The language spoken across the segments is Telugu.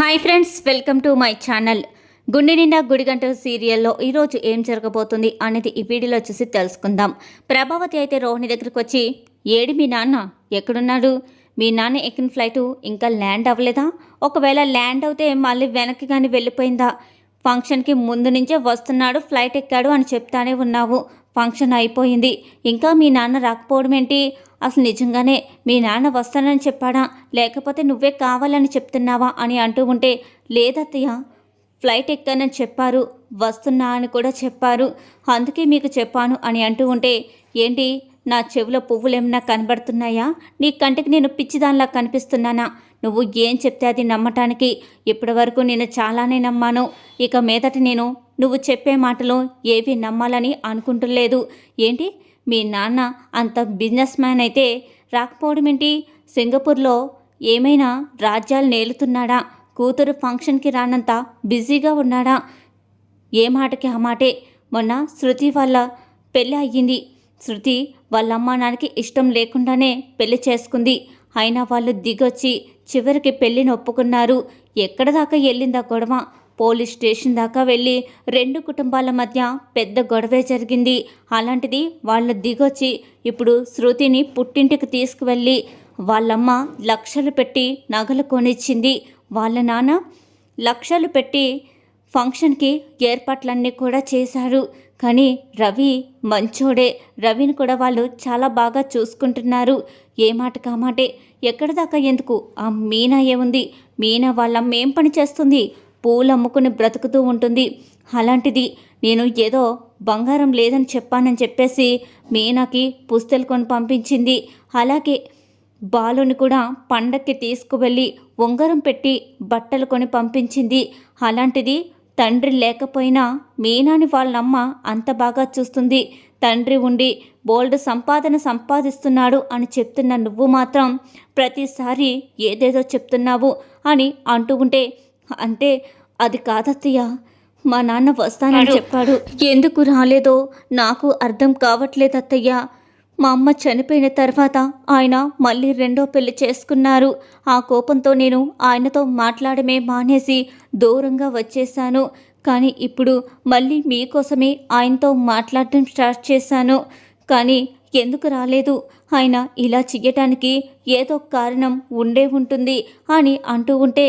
Hi friends welcome to my channel. గుండె నిండా గుడిగంట సీరియల్లో ఈరోజు ఏం జరగబోతుంది అనేది ఈ వీడియోలో చూసి తెలుసుకుందాం. ప్రభావతి అయితే రోహిణి దగ్గరికి వచ్చి ఏడి మీ నాన్న? ఎక్కడున్నాడు? మీ నాన్న ఎక్కిన ఫ్లైటు ఇంకా ల్యాండ్ అవ్వలేదా? ఒకవేళ ల్యాండ్ అవుతే మళ్ళీ వెనక్కి కానీ వెళ్ళిపోయిందా? ఫంక్షన్కి ముందు నుంచే వస్తున్నాడు ఫ్లైట్ ఎక్కాడు అని చెప్తానే ఉన్నావు. ఫంక్షన్ అయిపోయింది. ఇంకా మీ నాన్న రాకపోవడం ఏంటి? అసలు నిజంగానే మీ నాన్న వస్తానని చెప్పాడా? లేకపోతే నువ్వే కావాలని చెప్తున్నావా అని అంటూ ఉంటే లేదత్తయ్య ఫ్లైట్ ఎక్కానని చెప్పారు. వస్తున్నా అని కూడా చెప్పారు. అందుకే మీకు చెప్పాను అని అంటూ ఉంటే ఏంటి? నా చెవిలో పువ్వులేమన్నా కనబడుతున్నాయా? నీ కంటికి నేను పిచ్చిదానిలా కనిపిస్తున్నానా? నువ్వు ఏం చెప్తే అది నమ్మటానికి? ఇప్పటి వరకు నేను చాలానే నమ్మాను. ఇక మీదట నేను నువ్వు చెప్పే మాటలు ఏవి నమ్మాలని అనుకుంటలేదు. ఏంటి? మీ నాన్న అంత బిజినెస్ మ్యాన్ అయితే రాకపోవడం ఏంటి? సింగపూర్లో ఏమైనా రాజ్యాలు నేలుతున్నాడా? కూతురు ఫంక్షన్కి రానంత బిజీగా ఉన్నాడా? ఏ మాటకి ఆ మాటే? మొన్న శృతి వాళ్ళ పెళ్ళి అయ్యింది. శృతి వాళ్ళ నాన్నకి ఇష్టం లేకుండానే పెళ్ళి చేసుకుంది. అయినా వాళ్ళు దిగొచ్చి చివరికి పెళ్ళిని ఒప్పుకున్నారు. ఎక్కడ దాకా వెళ్ళిందా గొడవ? పోలీస్ స్టేషన్ దాకా వెళ్ళి రెండు కుటుంబాల మధ్య పెద్ద గొడవే జరిగింది. అలాంటిది వాళ్ళు దిగొచ్చి ఇప్పుడు శృతిని పుట్టింటికి తీసుకువెళ్ళి వాళ్ళమ్మ లక్షలు పెట్టి నగలు కొనిచ్చింది. వాళ్ళ నాన్న లక్షలు పెట్టి ఫంక్షన్కి ఏర్పాట్లన్నీ కూడా చేశారు. కానీ రవి మంచోడే. రవిని కూడా వాళ్ళు చాలా బాగా చూసుకుంటున్నారు. ఏ మాట? కామాటే ఎక్కడి దాకా ఎందుకు? ఆ మీనా ఏముంది? మీనా వాళ్ళ మేం పని చేస్తుంది. పూలు అమ్ముకుని బ్రతుకుతూ ఉంటుంది. అలాంటిది నేను ఏదో బంగారం లేదని చెప్పానని చెప్పేసి మీనాకి పుస్తలు కొని పంపించింది. అలాగే బాలుని కూడా పండక్కి తీసుకువెళ్ళి ఉంగరం పెట్టి బట్టలు కొని పంపించింది. అలాంటిది తండ్రి లేకపోయినా మీనాని వాళ్ళమ్మ అంత బాగా చూస్తుంది. తండ్రి ఉండి బోల్డ్ సంపాదన సంపాదిస్తున్నాడు అని చెప్తున్న నువ్వు మాత్రం ప్రతిసారి ఏదేదో చెప్తున్నావు అని అంటూ ఉంటే అంటే అది కాదత్తయ్య మా నాన్న వస్తానని చెప్పాడు. ఎందుకు రాలేదో నాకు అర్థం కావట్లేదు అత్తయ్య మా అమ్మ చనిపోయిన తర్వాత ఆయన మళ్ళీ రెండో పెళ్ళి చేసుకున్నారు. ఆ కోపంతో నేను ఆయనతో మాట్లాడమే మానేసి దూరంగా వచ్చేసాను కానీ ఇప్పుడు మళ్ళీ మీకోసమే ఆయనతో మాట్లాడటం స్టార్ట్ చేశాను. కానీ ఎందుకు రాలేదు? ఆయన ఇలా చెయ్యటానికి ఏదో కారణం ఉండే ఉంటుంది అని అంటూ ఉంటే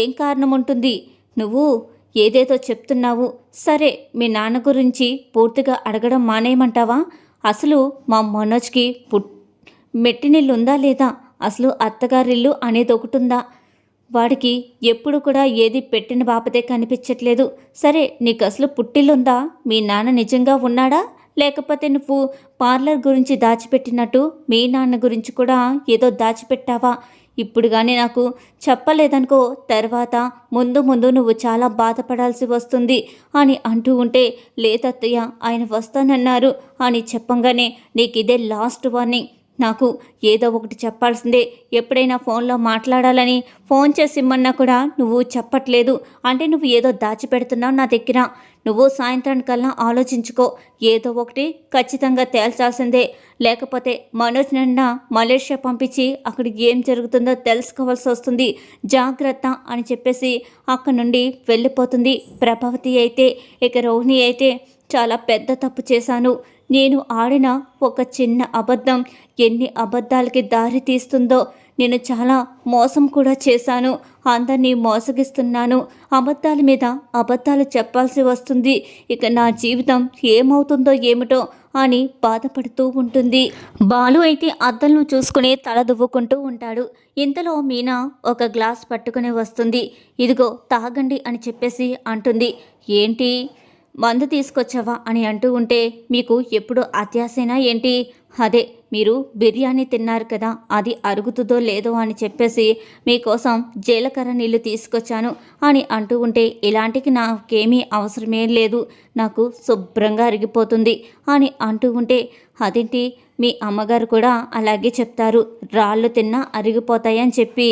ఏం కారణం ఉంటుంది? నువ్వు ఏదేదో చెప్తున్నావు. సరే మీ నాన్న గురించి పూర్తిగా అడగడం మానేయమంటావా? అసలు మా మనోజ్కి పుట్ మెట్టినిల్లు ఉందా లేదా? అసలు అత్తగారిల్లు అనేది ఒకటి ఉందా వాడికి ఎప్పుడు కూడా ఏది పెట్టిన బాపతే కనిపించట్లేదు. సరే నీకు అసలు పుట్టిల్లుందా? మీ నాన్న నిజంగా ఉన్నాడా? లేకపోతే నువ్వు పార్లర్ గురించి దాచిపెట్టినట్టు మీ నాన్న గురించి కూడా ఏదో దాచిపెట్టావా? ఇప్పుడు కానీ నాకు చెప్పలేదనుకో తర్వాత ముందు ముందు నువ్వు చాలా బాధపడాల్సి వస్తుంది అని అంటూ ఉంటే లేదత్తయ్య ఆయన వస్తానన్నారు అని చెప్పంగానే నీకు ఇదే లాస్ట్ వార్నింగ్ నాకు ఏదో ఒకటి చెప్పాల్సిందే. ఎప్పుడైనా ఫోన్లో మాట్లాడాలని ఫోన్ చేసి ఇమ్మన్నా కూడా నువ్వు చెప్పట్లేదు. అంటే నువ్వు ఏదో దాచిపెడుతున్నావు నా దగ్గర. నువ్వు సాయంత్రానికల్లా ఆలోచించుకో. ఏదో ఒకటి ఖచ్చితంగా తేల్చాల్సిందే. లేకపోతే మనోజ్ నిన్న మలేషియా పంపించి అక్కడికి ఏం జరుగుతుందో తెలుసుకోవాల్సి వస్తుంది. జాగ్రత్త అని చెప్పేసి అక్కడ నుండి వెళ్ళిపోతుంది ప్రభావతి అయితే. ఇక రోహిణి అయితే చాలా పెద్ద తప్పు చేశాను. నేను ఆడిన ఒక చిన్న అబద్ధం ఎన్ని అబద్ధాలకి దారి తీస్తుందో నేను చాలా మోసం కూడా చేశాను. అందరినీ మోసగిస్తున్నాను. అబద్ధాల మీద అబద్ధాలు చెప్పాల్సి వస్తుంది. ఇక నా జీవితం ఏమవుతుందో ఏమిటో అని బాధపడుతూ ఉంటుంది. బాలు అయితే అద్దంలో చూసుకుని తల దువ్వుకుంటూ ఉంటాడు. ఇంతలో మీనా ఒక గ్లాస్ పట్టుకుని వస్తుంది. ఇదిగో తాగండి అని చెప్పేసి అంటుంది. ఏంటి? మందు తీసుకొచ్చావా అని అంటూ ఉంటే మీకు ఎప్పుడు అత్యాసేనా ఏంటి? అదే మీరు బిర్యానీ తిన్నారు కదా అది అరుగుతుందో లేదో అని చెప్పేసి మీకోసం జీలకర్ర నీళ్ళు తీసుకొచ్చాను అని అంటూ ఉంటే ఇలాంటికి నాకేమీ అవసరమేం లేదు నాకు శుభ్రంగా అరిగిపోతుంది అని అంటూ ఉంటే అదేంటి? మీ అమ్మగారు కూడా అలాగే చెప్తారు. రాళ్ళు తిన్నా అరిగిపోతాయని చెప్పి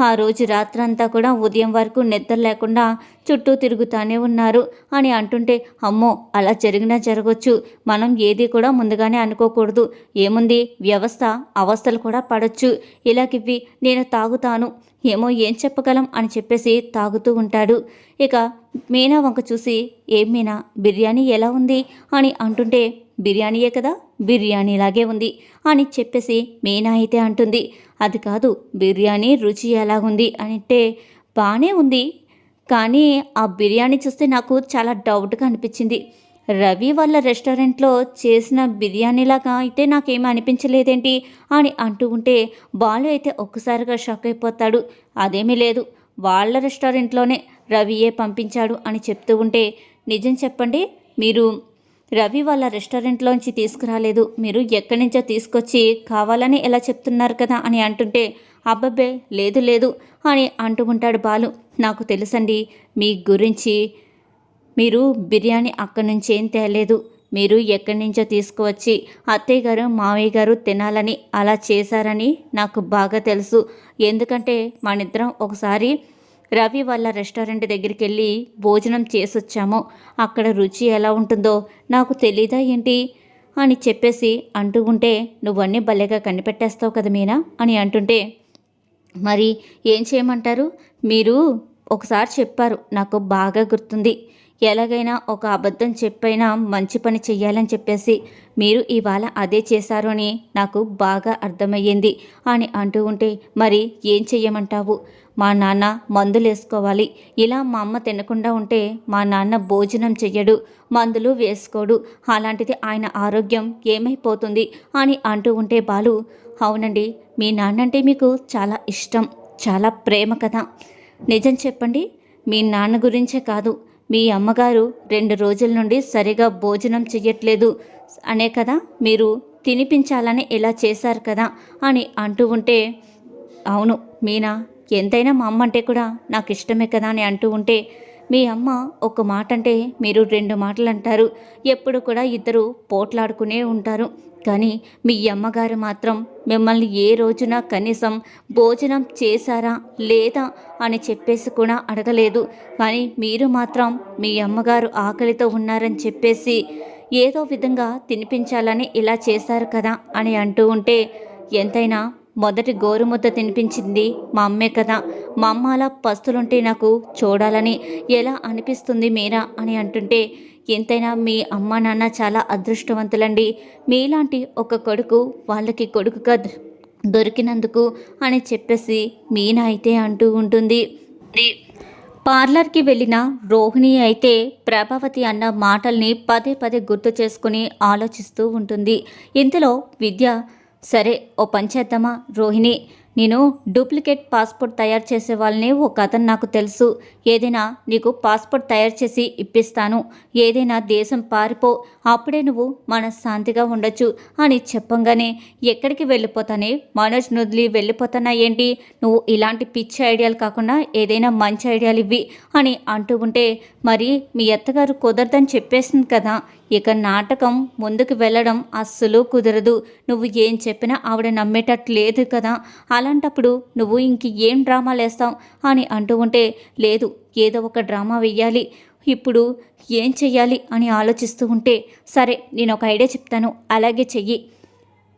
ఆ రోజు రాత్రంతా కూడా ఉదయం వరకు నిద్ర లేకుండా చుట్టూ తిరుగుతానే ఉన్నారు అని అంటుంటే అమ్మో అలా జరిగినా జరగచ్చు. మనం ఏది కూడా ముందుగానే అనుకోకూడదు. ఏముంది? వ్యవస్థ అవస్థలు కూడా పడవచ్చు ఇలాగివి నేను తాగుతాను. ఏమో ఏం చెప్పగలం అని చెప్పేసి తాగుతూ ఉంటాడు. ఇక మీనా వంక చూసి ఏం మీనా బిర్యానీ ఎలా ఉంది? అని అంటుంటే బిర్యానీయే కదా బిర్యానీలాగే ఉంది అని చెప్పేసి మీనా అయితే అంటుంది. అది కాదు బిర్యానీ రుచి ఎలాగుంది అంటే బాగానే ఉంది. కానీ ఆ బిర్యానీ చూస్తే నాకు చాలా డౌట్గా అనిపించింది. రవి వాళ్ళ రెస్టారెంట్లో చేసిన బిర్యానీలాగా అయితే నాకేమీ అనిపించలేదేంటి అని అంటూ ఉంటే బాలు అయితే ఒక్కసారిగా షాక్ అయిపోతాడు. అదేమీ లేదు వాళ్ళ రెస్టారెంట్లోనే రవియే పంపించాడు అని చెప్తూ ఉంటే నిజం చెప్పండి మీరు రవి వాళ్ళ రెస్టారెంట్లోంచి తీసుకురాలేదు. మీరు ఎక్కడి నుంచో తీసుకొచ్చి కావాలని ఎలా చెప్తున్నారు కదా అని అంటుంటే అబ్బబ్బే లేదు లేదు అని అంటూ ఉంటాడు బాలు. నాకు తెలుసండి మీ గురించి మీరు బిర్యానీ అక్కడి నుంచి ఏం తేలేదు. మీరు ఎక్కడి నుంచో తీసుకువచ్చి అత్తయ్య గారు మావయ్య గారు తినాలని అలా చేశారని నాకు బాగా తెలుసు. ఎందుకంటే మనిద్దరం ఒకసారి రవి వాళ్ళ రెస్టారెంట్ దగ్గరికి వెళ్ళి భోజనం చేసొచ్చాము. అక్కడ రుచి ఎలా ఉంటుందో నాకు తెలీదా ఏంటి? అని చెప్పేసి అంటూ ఉంటే నువ్వన్నీ భలేగా కనిపెట్టేస్తావు కదా మీనా? అని అంటుంటే మరి ఏం చేయమంటారు? మీరు ఒకసారి చెప్పారు నాకు బాగా గుర్తుంది. ఎలాగైనా ఒక అబద్ధం చెప్పైనా మంచి పని చెయ్యాలని చెప్పేసి మీరు ఇవాళ అదే చేశారు అని నాకు బాగా అర్థమయ్యింది అని అంటూ ఉంటే మరి ఏం చెయ్యమంటావు? మా నాన్న మందులు వేసుకోవాలి ఇలా మా అమ్మ తినకుండా ఉంటే మా నాన్న భోజనం చెయ్యడు మందులు వేసుకోడు. అలాంటిది ఆయన ఆరోగ్యం ఏమైపోతుంది అని అంటూ ఉంటే బాలు అవునండి మీ నాన్నంటే మీకు చాలా ఇష్టం చాలా ప్రేమ కదా. నిజం చెప్పండి మీ నాన్న గురించే కాదు. మీ అమ్మగారు రెండు రోజుల నుండి సరిగా భోజనం చెయ్యట్లేదు అనే కదా మీరు తినిపించాలని ఇలా చేశారు కదా అని అంటూ ఉంటే అవును మీనా ఎంతైనా మా అమ్మ అంటే కూడా నాకు ఇష్టమే కదా అని అంటూ ఉంటే మీ అమ్మ ఒక మాట అంటే మీరు రెండు మాటలు అంటారు ఎప్పుడు కూడా ఇద్దరు పోట్లాడుకునే ఉంటారు. కానీ మీ అమ్మగారు మాత్రం మిమ్మల్ని ఏ రోజున కనీసం భోజనం చేశారా లేదా అని చెప్పేసి కూడా అడగలేదు. కానీ మీరు మాత్రం మీ అమ్మగారు ఆకలితో ఉన్నారని చెప్పేసి ఏదో విధంగా తినిపించాలని ఇలా చేశారు కదా అని అంటూ ఉంటే ఎంతైనా మొదటి గోరుముద్ద తినిపించింది మా అమ్మే కదా. మా అమ్మ అలా పస్తులుంటే నాకు చూడాలని ఎలా అనిపిస్తుంది మీరా అని అంటుంటే ఎంతైనా మీ అమ్మ నాన్న చాలా అదృష్టవంతులండి. మీలాంటి ఒక కొడుకు వాళ్ళకి కొడుకుగా దొరికినందుకు అని చెప్పేసి మీనా అయితే అంటూ ఉంటుంది. పార్లర్కి వెళ్ళిన రోహిణి అయితే ప్రభావతి అన్న మాటల్ని పదే పదే గుర్తు చేసుకుని ఆలోచిస్తూ ఉంటుంది. ఇంతలో విద్య సరే ఓ పంచేద్దామా రోహిణి నేను డూప్లికేట్ పాస్పోర్ట్ తయారు చేసే వాళ్ళని ఒక అతను నాకు తెలుసు. ఏదైనా నీకు పాస్పోర్ట్ తయారు చేసి ఇప్పిస్తాను. ఏదైనా దేశం పారిపో. అప్పుడే నువ్వు మనశ్శాంతిగా ఉండొచ్చు అని చెప్పంగానే ఎక్కడికి వెళ్ళిపోతానే? మనోజ్ నుదిలి వెళ్ళిపోతానా ఏంటి? నువ్వు ఇలాంటి పిచ్చి ఐడియాలు కాకుండా ఏదైనా మంచి ఐడియాలు ఇవ్వి అని అంటూ ఉంటే మరి మీ అత్తగారు కుదరదని చెప్పేసింది కదా. ఇక నాటకం ముందుకు వెళ్ళడం అస్సలు కుదరదు. నువ్వు ఏం చెప్పినా ఆవిడ నమ్మేటట్టు లేదు కదా. అలాంటప్పుడు నువ్వు ఇంక ఏం డ్రామాలు వేస్తావు అని అంటూ ఉంటే లేదు ఏదో ఒక డ్రామా వెయ్యాలి. ఇప్పుడు ఏం చెయ్యాలి అని ఆలోచిస్తూ ఉంటే సరే నేను ఒక ఐడియా చెప్తాను అలాగే చెయ్యి.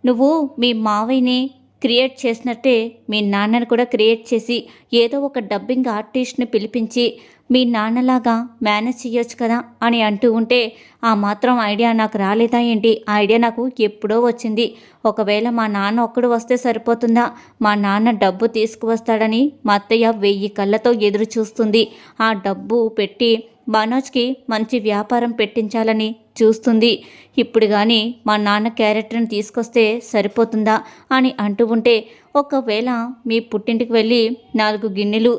నువ్వు మీ మావయ్యని క్రియేట్ చేసినట్టే మీ నాన్నని కూడా క్రియేట్ చేసి ఏదో ఒక డబ్బింగ్ ఆర్టిస్ట్ని పిలిపించి మీ నాన్నలాగా మేనేజ్ చేయొచ్చు కదా అని అంటూ ఉంటే ఆ మాత్రం ఐడియా నాకు రాలేదా ఏంటి? ఆ ఐడియా నాకు ఎప్పుడో వచ్చింది. ఒకవేళ మా నాన్న ఒక్కడు వస్తే సరిపోతుందా? మా నాన్న డబ్బు తీసుకువస్తాడని మా అత్తయ్య వెయ్యి కళ్ళతో ఎదురు చూస్తుంది. ఆ డబ్బు పెట్టి మనోజ్కి మంచి వ్యాపారం పెట్టించాలని చూస్తుంది. ఇప్పుడు కానీ మా నాన్న క్యారెక్టర్ని తీసుకొస్తే సరిపోతుందా అని అంటూ ఉంటే ఒకవేళ మీ పుట్టింటికి వెళ్ళి నాలుగు గిన్నెలు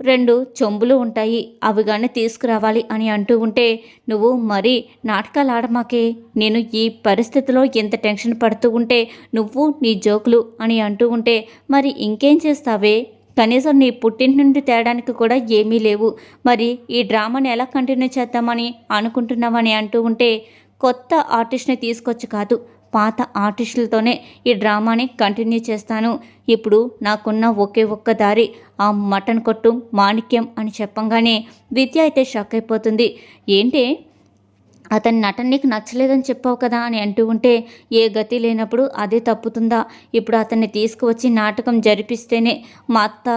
రెండు చెంబులు ఉంటాయి అవి కానీ తీసుకురావాలి అని అంటూ ఉంటే నువ్వు మరీ నాటకాలు ఆడమాకే నేను ఈ పరిస్థితిలో ఎంత టెన్షన్ పడుతూ ఉంటే నువ్వు నీ జోకులు అని అంటూ ఉంటే మరి ఇంకేం చేస్తావే? కనీసం నీ పుట్టింటి నుండి తేడానికి కూడా ఏమీ లేవు. మరి ఈ డ్రామాని ఎలా కంటిన్యూ చేద్దామని అనుకుంటున్నావని అంటూ ఉంటే కొత్త ఆర్టిస్ట్ని తీసుకొచ్చి కాదు. పాత ఆర్టిస్టులతోనే ఈ డ్రామాని కంటిన్యూ చేస్తాను. ఇప్పుడు నాకున్న ఒకే ఒక్క దారి ఆ మటన్ కొట్టు మాణిక్యం అని చెప్పంగానే విద్య అయితే షాక్ అయిపోతుంది. ఏంటి? అతని నటన నీకు నచ్చలేదని చెప్పావు కదా అని అంటూ ఉంటే ఏ గతి లేనప్పుడు అదే తప్పుతుందా? ఇప్పుడు అతన్ని తీసుకువచ్చి నాటకం జరిపిస్తేనే మా అత్త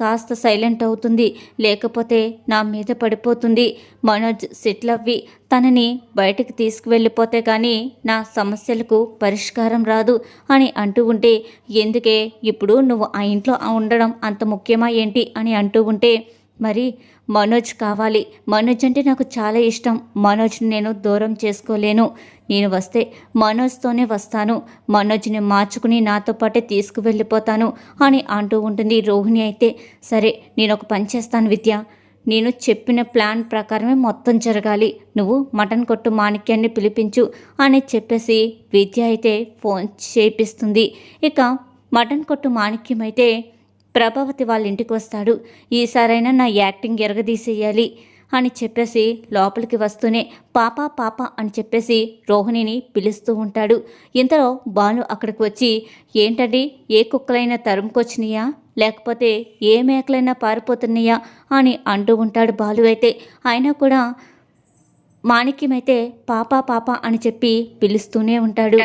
కాస్త సైలెంట్ అవుతుంది. లేకపోతే నా మీద పడిపోతుంది. మనోజ్ సెటిల్ అవ్వి. తనని బయటకు తీసుకువెళ్ళిపోతే కానీ నా సమస్యలకు పరిష్కారం రాదు అని అంటూ ఉంటే ఎందుకే? ఇప్పుడు నువ్వు ఆ ఇంట్లో ఉండడం అంత ముఖ్యమా ఏంటి? అని అంటూ ఉంటే మరి మనోజ్ కావాలి. మనోజ్ అంటే నాకు చాలా ఇష్టం. మనోజ్ని నేను దూరం చేసుకోలేను. నేను వస్తే మనోజ్తోనే వస్తాను. మనోజ్ని మార్చుకుని నాతో పాటే తీసుకువెళ్ళిపోతాను అని అంటూ ఉంటుంది రోహిణి అయితే. సరే నేను ఒక పని చేస్తాను విద్య. నేను చెప్పిన ప్లాన్ ప్రకారమే మొత్తం జరగాలి. నువ్వు మటన్ కొట్టు మాణిక్యాన్ని పిలిపించు అని చెప్పేసి విద్య అయితే ఫోన్ చేపిస్తుంది. ఇక మటన్ కొట్టు మాణిక్యం అయితే ప్రభావతి వాళ్ళ ఇంటికి వస్తాడు ఈసారైనా నా యాక్టింగ్ ఎరగదీసేయాలి అని చెప్పేసి లోపలికి వస్తూనే పాప పాప అని చెప్పేసి రోహిణిని పిలుస్తూ ఉంటాడు. ఇంతలో బాలు అక్కడికి వచ్చి ఏంటండి ఏ కుక్కలైనా తరుముకొచ్చినాయా? లేకపోతే ఏ మేకలైనా పారిపోతున్నాయా? అని అంటూ ఉంటాడు బాలు అయితే. అయినా కూడా మాణిక్యమైతే పాప పాప అని చెప్పి పిలుస్తూనే ఉంటాడు.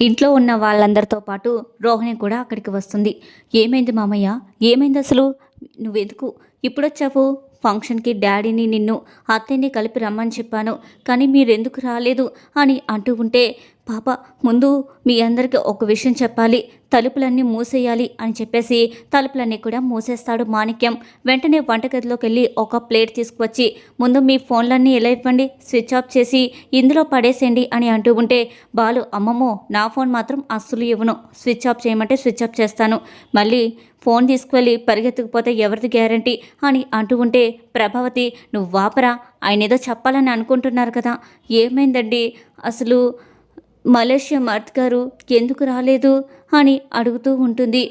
ఇంట్లో ఉన్న వాళ్ళందరితో పాటు రోహిణి కూడా అక్కడికి వస్తుంది. ఏమైంది మామయ్య? ఏమైంది అసలు? నువ్వెందుకు? ఇప్పుడొచ్చావు? ఫంక్షన్కి డాడీని నిన్ను అత్తయ్యని కలిపి రమ్మని చెప్పాను. కానీ మీరెందుకు రాలేదు అని అంటూ ఉంటే పాప ముందు మీ అందరికీ ఒక విషయం చెప్పాలి. తలుపులన్నీ మూసేయాలి అని చెప్పేసి తలుపులన్నీ కూడా మూసేస్తాడు మాణిక్యం. వెంటనే వంటగదిలోకి వెళ్ళి ఒక ప్లేట్ తీసుకువచ్చి ముందు మీ ఫోన్లన్నీ ఎలా ఇవ్వండి? స్విచ్ ఆఫ్ చేసి ఇందులో పడేసేయండి అని అంటూ ఉంటే బాలు అమ్మమ్మో నా ఫోన్ మాత్రం అస్సలు ఇవ్వను. స్విచ్ ఆఫ్ చేయమంటే స్విచ్ ఆఫ్ చేస్తాను. మళ్ళీ ఫోన్ తీసుకువెళ్ళి పరిగెత్తుకుపోతే ఎవరిది గ్యారంటీ అని అంటూ ఉంటే ప్రభావతి నువ్వు వాపరా? ఆయన ఏదో చెప్పాలని అనుకుంటున్నారు కదా. ఏమైందండి? అసలు మలేషియా మర్త్ గారు ఎందుకు రాలేదు? అని అడుగుతూ ఉంటుంది.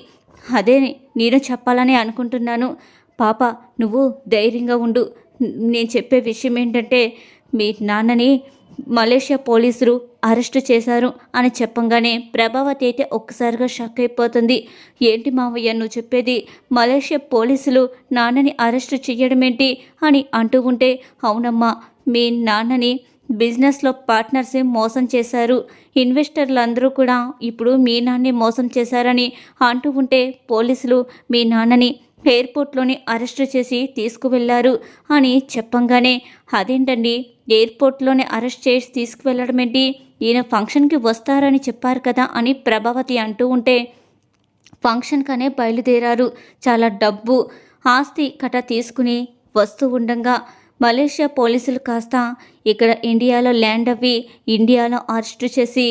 అదే నేను చెప్పాలని అనుకుంటున్నాను. పాప నువ్వు ధైర్యంగా ఉండు. నేను చెప్పే విషయం ఏంటంటే మీ నాన్నని మలేషియా పోలీసులు అరెస్టు చేశారు అని చెప్పంగానే ప్రభావతి అయితే ఒక్కసారిగా షాక్ అయిపోతుంది. ఏంటి మావయ్య నువ్వు చెప్పేది మలేషియా పోలీసులు నాన్నని అరెస్టు చేయడం ఏంటి అని అంటూ ఉంటే అవునమ్మా మీ నాన్నని బిజినెస్లో పార్ట్నర్సే మోసం చేశారు. ఇన్వెస్టర్లు అందరూ కూడా ఇప్పుడు మీ నాన్నే మోసం చేశారని అంటూ ఉంటే పోలీసులు మీ నాన్నని ఎయిర్పోర్ట్లోని అరెస్టు చేసి తీసుకువెళ్ళారు అని చెప్పంగానే అదేంటండి? ఎయిర్పోర్ట్లోనే అరెస్ట్ చేసి తీసుకువెళ్ళడం ఏంటి? ఈయన ఫంక్షన్కి వస్తారని చెప్పారు కదా అని ప్రభావతి అంటూ ఉంటే ఫంక్షన్కనే బయలుదేరారు. చాలా డబ్బు ఆస్తి కట తీసుకుని వస్తూ ఉండగా. మలేషియా పోలీసులు కాస్త ఇక్కడ ఇండియాలో ల్యాండ్ అవ్వి ఇండియాలో అరెస్ట్ చేసి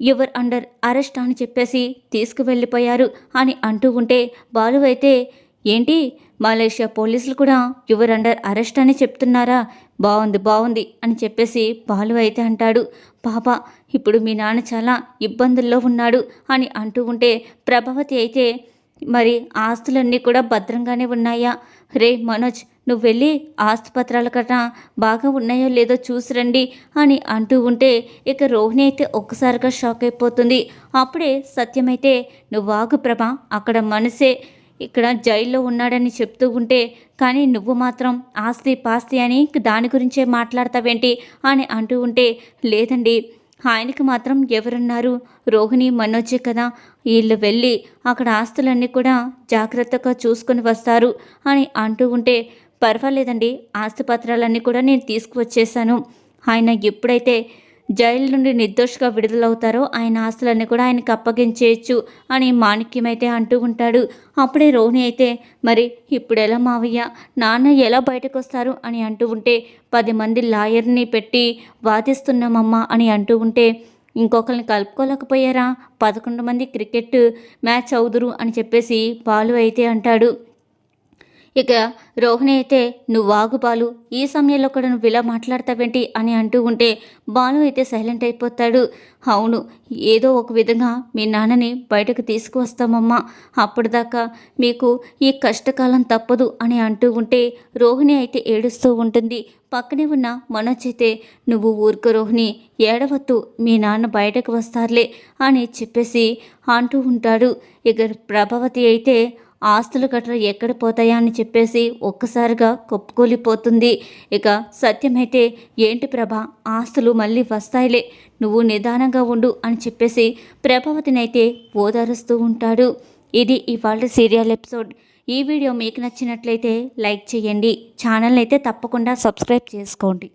యువర్ అండర్ అరెస్ట్ అని చెప్పేసి తీసుకువెళ్ళిపోయారు అని అంటూ ఉంటే బాలు అయితే ఏంటి? మలేషియా పోలీసులు కూడా యువర్ అండర్ అరెస్ట్ అని చెప్తున్నారా? బాగుంది బాగుంది అని చెప్పేసి బాలు అయితే అంటాడు. పాప ఇప్పుడు మీ నాన్న చాలా ఇబ్బందుల్లో ఉన్నాడు అని అంటూ ఉంటే ప్రభావతి అయితే మరి ఆస్తులన్నీ కూడా భద్రంగానే ఉన్నాయా? రే మనోజ్ నువ్వు వెళ్ళి ఆస్తిపత్రాల కన్నా బాగా ఉన్నాయో లేదో చూసిరండి అని అంటూ ఉంటే ఇక రోహిణి అయితే ఒక్కసారిగా షాక్ అయిపోతుంది. అప్పుడే సత్యమైతే నువ్వు ఆగు ప్రభ అక్కడ మనసే ఇక్కడ జైల్లో ఉన్నాడని చెప్తూ ఉంటే కానీ నువ్వు మాత్రం ఆస్తి పాస్తి అని దాని గురించే మాట్లాడతావేంటి? అని అంటూ ఉంటే లేదండి ఆయనకి మాత్రం ఎవరున్నారు? రోహిణి మనోజే కదా. వీళ్ళు వెళ్ళి అక్కడ ఆస్తులన్నీ కూడా జాగ్రత్తగా చూసుకొని వస్తారు అని అంటూ ఉంటే పర్వాలేదండి ఆస్తిపత్రాలన్నీ కూడా నేను తీసుకువచ్చేసాను. ఆయన ఎప్పుడైతే జైలు నుండి నిర్దోషిగా విడుదలవుతారో ఆయన ఆస్తులన్నీ కూడా ఆయనకు అప్పగించేయచ్చు అని మాణిక్యమైతే అంటూ ఉంటాడు. అప్పుడే రోహిణి అయితే మరి ఇప్పుడు ఎలా మావయ్య? నాన్న ఎలా బయటకు వస్తారు అని అంటూ ఉంటే పది మంది లాయర్ని పెట్టి వాదిస్తున్నామమ్మా అని అంటూ ఉంటే ఇంకొకరిని కలుపుకోలేకపోయారా? పదకొండు మంది క్రికెట్ మ్యాచ్ అవుదురు అని చెప్పేసి బాలు అయితే అంటాడు. ఇక రోహిణి అయితే నువ్వు వాగు బాలు ఈ సమయంలో కూడా నువ్వు ఇలా మాట్లాడతావేంటి? అని అంటూ ఉంటే బాలు అయితే సైలెంట్ అయిపోతాడు. అవును ఏదో ఒక విధంగా మీ నాన్నని బయటకు తీసుకువస్తామమ్మా. అప్పటిదాకా మీకు ఈ కష్టకాలం తప్పదు అని అంటూ ఉంటే రోహిణి అయితే ఏడుస్తూ ఉంటుంది. పక్కనే ఉన్న మనోజ్ అయితే నువ్వు ఊరుకు రోహిణి ఏడవద్దు మీ నాన్న బయటకు వస్తారులే అని చెప్పేసి అంటూ ఉంటాడు. ఇక ప్రభావతి అయితే ఆస్తులు గట్రా ఎక్కడ పోతాయా అని చెప్పేసి ఒక్కసారిగా కొప్పుకూలిపోతుంది. ఇక సత్యమైతే ఏంటి ప్రభ ఆస్తులు మళ్ళీ వస్తాయిలే నువ్వు నిదానంగా ఉండు అని చెప్పేసి ప్రభావతినైతే ఓదారుస్తూ ఉంటాడు. ఇది ఇవాళ సీరియల్ ఎపిసోడ్. ఈ వీడియో మీకు నచ్చినట్లయితే లైక్ చేయండి. ఛానల్ అయితే తప్పకుండా సబ్స్క్రైబ్ చేసుకోండి.